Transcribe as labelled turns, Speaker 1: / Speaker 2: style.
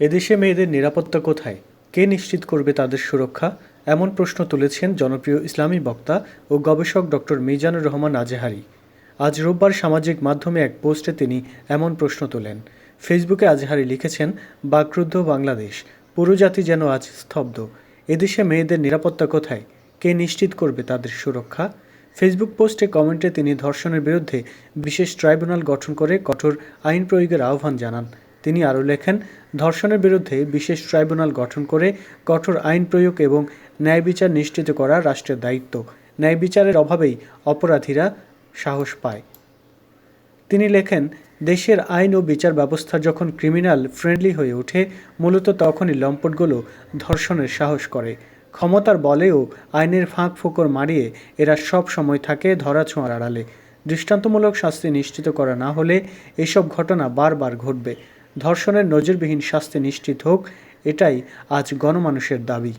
Speaker 1: এদেশে মেয়েদের নিরাপত্তা কোথায়? কে নিশ্চিত করবে তাদের সুরক্ষা? এমন প্রশ্ন তুলেছেন জনপ্রিয় ইসলামী বক্তা ও গবেষক ডক্টর মিজানুর রহমান আজহারি আজ রোববার সামাজিক মাধ্যমে এক পোস্টে তিনি এমন প্রশ্ন তোলেন। ফেসবুকে আজহারি লিখেছেন, বাক্রুদ্ধ বাংলাদেশ পুরো জাতি যেন আজ স্তব্ধ। এদেশে মেয়েদের নিরাপত্তা কোথায়? কে নিশ্চিত করবে তাদের সুরক্ষা? ফেসবুক পোস্টে কমেন্টে তিনি ধর্ষণের বিরুদ্ধে বিশেষ ট্রাইব্যুনাল গঠন করে কঠোর আইন প্রয়োগের আহ্বান জানান। তিনি আরও লেখেন, ধর্ষণের বিরুদ্ধে বিশেষ ট্রাইব্যুনাল গঠন করে কঠোর আইন প্রয়োগ এবং ন্যায় বিচার নিশ্চিত করা রাষ্ট্রের দায়িত্ব। ন্যায় বিচারের অভাবেই অপরাধীরা সাহস পায়। তিনি লেখেন, দেশের আইন ও বিচার ব্যবস্থা যখন ক্রিমিনাল ফ্রেন্ডলি হয়ে ওঠে, মূলত তখনই লম্পটগুলো ধর্ষণের সাহস করে। ক্ষমতার বলেও আইনের ফাঁক ফোকর মারিয়ে এরা সব সময় থাকে ধরাছোঁয়ার আড়ালে। দৃষ্টান্তমূলক শাস্তি নিশ্চিত করা না হলে এসব ঘটনা বারবার ঘটবে। ধর্ষণের নজিরবিহীন শাস্তি নিশ্চিত হোক এটাই আজ গণমানুষের দাবি।